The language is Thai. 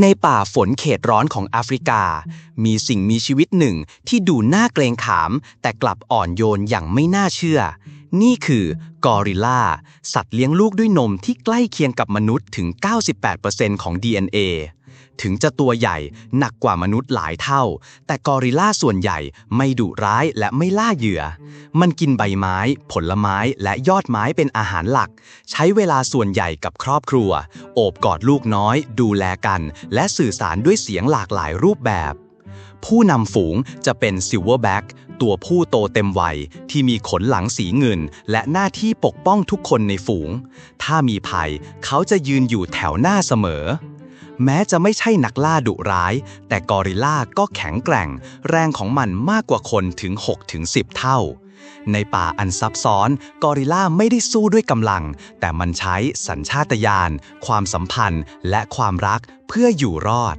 ในป่าฝนเขตร้อนของแอฟริกา มีสิ่งมีชีวิตหนึ่งที่ดูน่าเกรงขาม แต่กลับอ่อนโยนอย่างไม่น่าเชื่อ นี่คือกอริลลาสัตว์เลี้ยงลูกด้วยนมที่ใกล้เคียงกับมนุษย์ถึง 98%ของ DNA ถึงจะตัวใหญ่หนักกว่ามนุษย์หลายเท่า แต่กอริลลาส่วนใหญ่ไม่ดุร้ายและไม่ล่าเหยื่อ มันกินใบไม้ ผลไม้และยอดไม้เป็นอาหารหลัก ใช้เวลาส่วนใหญ่กับครอบครัว โอบกอดลูกน้อย ดูแลกัน และสื่อสารด้วยเสียงหลากหลายรูปแบบ ผู้นำฝูงจะเป็นซิลเวอร์แบ็กตัวผู้โตเต็มวัยที่มีขนหลังสีเงิน และหน้าที่ปกป้องทุกคนในฝูง ถ้ามีภัย เขาจะยืนอยู่แถวหน้าเสมอ แม้จะไม่ใช่นักล่าดุร้าย แต่กอริลลาก็แข็งแกร่ง แรงของมันมากกว่าคนถึง 6-10 เท่า ในป่าอันซับซ้อน กอริลลาไม่ได้สู้ด้วยกำลัง แต่มันใช้สัญชาตญาณ ความสัมพันธ์ และความรักเพื่ออยู่รอด